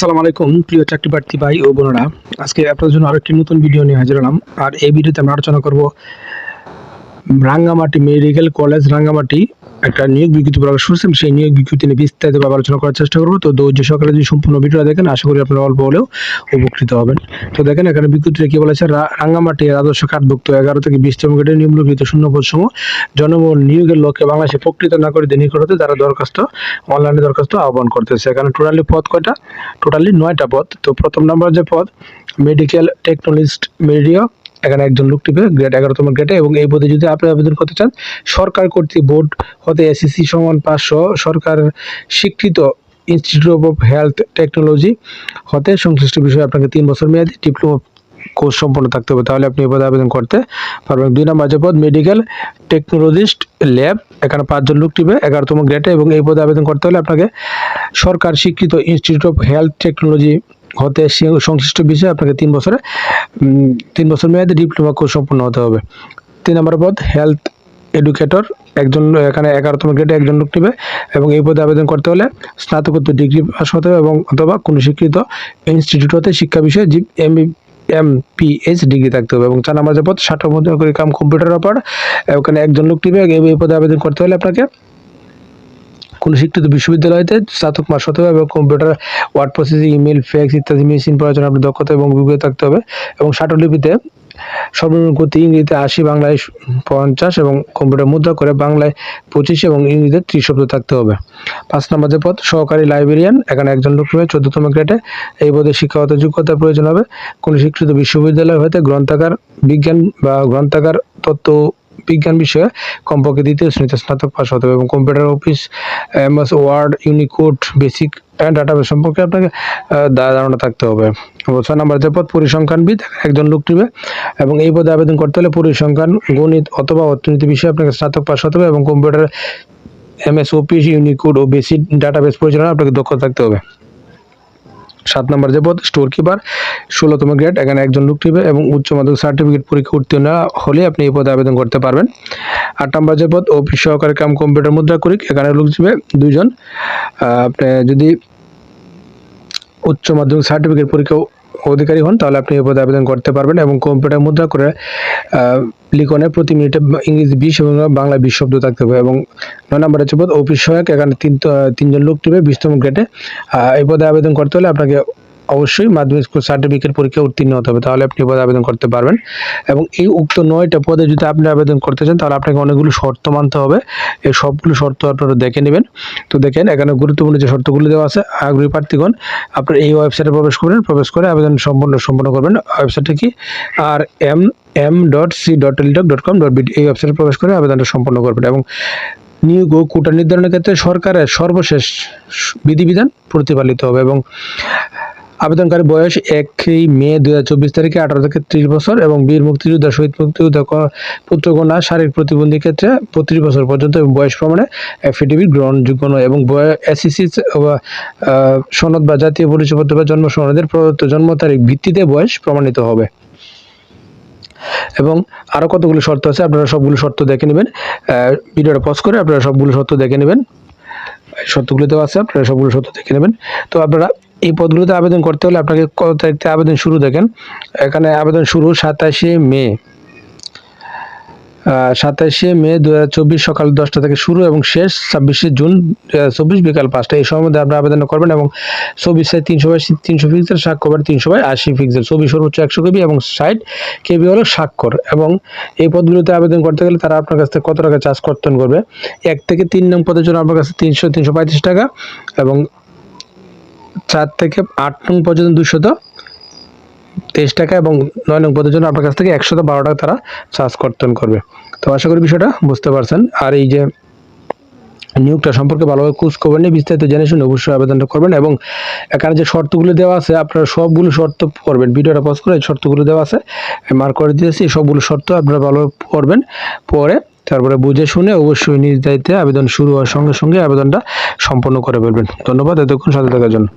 আসসালামু আলাইকুম, প্রিয় চাকরি প্রার্থী ভাই ও বোনেরা। আজকে আপনাদের জন্য আরেকটি নতুন ভিডিও নিয়ে হাজির হলাম। আর এই ভিডিওতে আমরা আলোচনা করব রাঙ্গামাটি মেডিকেল কলেজ রাঙ্গামাটি একটা নিয়োগ বিজ্ঞপ্তি প্রকাশ করছে সেই নিয়োগ বিজ্ঞপ্তি নিয়ে বিস্তারিতভাবে আলোচনা করার চেষ্টা করব। তো ধৈর্য সকালে যদি সম্পূর্ণ ভিডিওটা দেখেন, আশা করি আপনারা অল্প হলেও উপকৃত হবেন। তো দেখেন, এখানে বিজ্ঞপ্তিতে কি বলেছে রাঙ্গামাটি আদর্শ কার্ডভুক্ত এগারো থেকে বিশতম গ্রেডের নিম্নলিখিত শূন্য পদসমূহ জনবল নিয়োগের লক্ষ্যে বাংলাদেশে প্রকৃত নাগরিকদের নিকট হতে তারা দরখাস্ত, অনলাইনে দরখাস্ত আহ্বান করতেছে। এখানে টোটালি পদ কয়টা? টোটালি নয়টা পদ। তো প্রথম নাম্বার যে পদ মেডিকেল টেকনোলজিস্ট মেডিয়া এখানে একজন লোক টিপে গ্রেড এগারোতম গ্রেডে এবং এই পদে যদি আপনি আবেদন করতে চান, সরকার কর্তৃক বোর্ড হতে এসএসসি সমান পাঁচশো, সরকার স্বীকৃত ইনস্টিটিউট অফ হেলথ টেকনোলজি হতে সংশ্লিষ্ট বিষয়ে আপনাকে তিন বছর মেয়াদি ডিপ্লোমা কোর্স সম্পন্ন থাকতে হবে। তাহলে আপনি এই পদে আবেদন করতে পারবেন। দুই নম্বর যে পদ মেডিকেল টেকনোলজিস্ট ল্যাব এখানে পাঁচজন লোক টিপে এগারোতম গ্রেডে এবং এই পদে আবেদন করতে হলে আপনাকে সরকার স্বীকৃত ইনস্টিটিউট অফ হেলথ টেকনোলজি হতে সংশ্লিষ্ট বিষয়ে আপনাকে তিন বছরে তিন বছর মেয়াদে ডিপ্লোমা কোর্স সম্পন্ন হতে হবে। তিন নম্বর পদ, হেলথ এডুকেটর, একজন এখানে এগারোতম গ্রেডে একজন লোক নেবে এবং এই পদে আবেদন করতে হলে স্নাতকোত্তর ডিগ্রি পাস হতে হবে এবং অথবা কোনো স্বীকৃত ইনস্টিটিউট হতে শিক্ষা বিষয়ে জি, M M, P PH degree থাকতে হবে এবং চার নম্বর পদ ষাট মধ্যে কাম কম্পিউটার অপার ওখানে একজন লোক নেবে এই পদে আবেদন করতে হলে আপনাকে কোনো শিক্ষিত বিশ্ববিদ্যালয়তে স্নাতক মাস হতে হবে এবং computer, word processing email fax ইত্যাদি, মেশিন পড়াশোনা আপনার দক্ষতা এবং অভিজ্ঞতা থাকতে হবে। এবং লিপিতে সর্বনিম্ন গতি ইংরেজিতে আশি, বাংলায় পঞ্চাশ এবং কম্পিউটার মুদ্রা করে বাংলায় পঁচিশ এবং ইংরেজিতে ত্রিশ শব্দ থাকতে হবে। পাঁচ নম্বর যে পদ, সহকারী লাইব্রেরিয়ান, এখানে একজন লোক রয়েছে, চোদ্দতম গ্রেডে। এই পদে শিক্ষাগত যোগ্যতার প্রয়োজন হবে। কোনো শিক্ষিত বিশ্ববিদ্যালয় হতে গ্রন্থাগার, বিজ্ঞান বা গ্রন্থাগার, তত্ত্ব বিজ্ঞান বিষয়ে কমপক্ষে দ্বিতীয় শ্রেণীতে স্নাতক পাস হতে হবে এবং computer office MS Word Unicode basic database সম্পর্কে আপনাকে ধারণা থাকতে হবে। ছয় নম্বর যে পদ পরিসংখ্যানবিদ, একজন লোক নেবে এবং এই পদে আবেদন করতে হলে পরিসংখ্যান, গণিত অথবা অর্থনীতি বিষয়ে আপনাকে স্নাতক পাস হতে হবে এবং কম্পিউটার এমএস অফিস ইউনিকোড ও বেসিক ডাটাবেস পরিচালনা আপনাকে দক্ষ থাকতে হবে। সাত নম্বর যে পদ স্টোর কিপার ষোলোতম গ্রেড এখানে একজন লোক টিপে এবং উচ্চ মাধ্যমিক সার্টিফিকেট পরীক্ষা উত্তীর্ণ হলে আপনি এই পদে আবেদন করতে পারবেন। আট নম্বর যে পদ অফিস সহকারী কাম কম্পিউটার মুদ্রা করিক, এখানে লোক টিপে দুইজন। আপনি যদি উচ্চ মাধ্যমিক সার্টিফিকেট পরীক্ষা অধিকারী হন, তাহলে আপনি এই পদে আবেদন করতে পারবেন এবং কম্পিউটার মুদ্রা করে লিখনে প্রতি মিনিটে ইংরেজি বিশ এবং বাংলা বিশ শব্দ থাকতে হবে এবং নয় নম্বর হচ্ছে পদ অফিস সহায়ক, এখানে তিন তিনজন লোক নেবে বিশতম গ্রেডে এই পদে আবেদন করতে হলে আপনাকে অবশ্যই মাধ্যমিক স্কুল সার্টিফিকেট পরীক্ষা উত্তীর্ণ হতে হবে। তাহলে আপনি পদে আবেদন করতে পারবেন। এবং এই উক্ত নয়টা পদে যদি আপনি আবেদন করতে চান, তাহলে আপনাকে অনেকগুলো শর্ত মানতে হবে। এই সবগুলো শর্ত আপনারা দেখে নেবেন। তো দেখেন, এখানে গুরুত্বপূর্ণ যে শর্তগুলো দেওয়া আছে, আগ্রহী প্রার্থীগণ, আপনার এই ওয়েবসাইটে প্রবেশ করবেন, প্রবেশ করে আবেদন সম্পূর্ণ সম্পন্ন করবেন। ওয়েবসাইটটা কি? R M M dot C dot Teletalk dot com dot BD এই ওয়েবসাইটে প্রবেশ করে আবেদনটা সম্পন্ন করবেন। এবং নিয়োগ ও কোটা নির্ধারণের ক্ষেত্রে সরকারের সর্বশেষ বিধিবিধান প্রতিপালিত হবে। এবং আবেদনকারী বয়স একই মে হাজার চব্বিশ তারিখে আঠারো থেকে ত্রিশ বছর এবং বীর মুক্তিযোদ্ধা, শহীদ মুক্তিযোদ্ধা পুত্রকন্যা, শারীরিক প্রতিবন্ধী ক্ষেত্রে পঁচিশ বছর পর্যন্ত এবং বয়স প্রমাণে অ্যাফিডেভিট গ্রহণযোগ্য নয় এবং এসিসি সনদ বা জাতীয় পরিচয়পত্র বা জন্ম সনদের প্রদত্ত জন্ম তারিখ ভিত্তিতে বয়স প্রমাণিত হবে। এবং আরও কতগুলো শর্ত আছে আপনারা সবগুলো শর্ত দেখে নেবেন। ভিডিওটা পজ করে আপনারা সবগুলো শর্ত দেখে নেবেন। শর্তগুলো দেওয়া আছে, আপনারা সবগুলো শর্ত দেখে নেবেন। তো আপনারা এই পদগুলোতে আবেদন করতে হলে আপনাকে কত তারিখ থেকে আবেদন শুরু দেখেন? এখানে আবেদন শুরু সাতাশে মে। সাতাশে মে দু হাজার চব্বিশ সকাল দশটা থেকে শুরু এবং শেষ ছাব্বিশে জুন চব্বিশ বিকাল পাঁচটা। এই সময়ের মধ্যে আপনারা আবেদন করবেন এবং চব্বিশ তিনশো বাই তিনশো পিক্সেল স্বাক্ষর তিনশো বাই আশি পিক্সেল। চব্বিশ সর্বোচ্চ একশো কেবি এবং ষাট কেবি হলো স্বাক্ষর। এবং এই পদগুলোতে আবেদন করতে গেলে তারা আপনার কাছ থেকে কত টাকা চার্জ কর্তন করবে? এক থেকে তিন নং পদের জন্য আপনার কাছে তিনশো তিনশো পঁয়ত্রিশ টাকা এবং চার থেকে আট নং পর্যন্ত দুশত তেইশ টাকা এবং নয় নং পদের জন্য আপনার কাছ থেকে একশত বারো টাকা তারা চার্জ কর্তন করবে। তো আশা করি বিষয়টা বুঝতে পারছেন। আর এই যে নিয়োগটা সম্পর্কে ভালোভাবে কুচ করবেন বিস্তারিত জেনে শুনে অবশ্যই আবেদনটা করবেন এবং এখানে যে শর্তগুলো দেওয়া আছে, আপনারা সবগুলো শর্ত করবেন ভিডিওটা পজ করে শর্তগুলো দেওয়া আছে মার্ক করে দিয়েছি সবগুলো শর্ত আপনারা ভালোভাবে পড়বেন পরে তারপরে বুঝে শুনে অবশ্যই নিজ আবেদন শুরু হওয়ার সঙ্গে সঙ্গে আবেদনটা সম্পন্ন করে ফেলবেন। ধন্যবাদ, এতক্ষণ সাথে থাকার জন্য।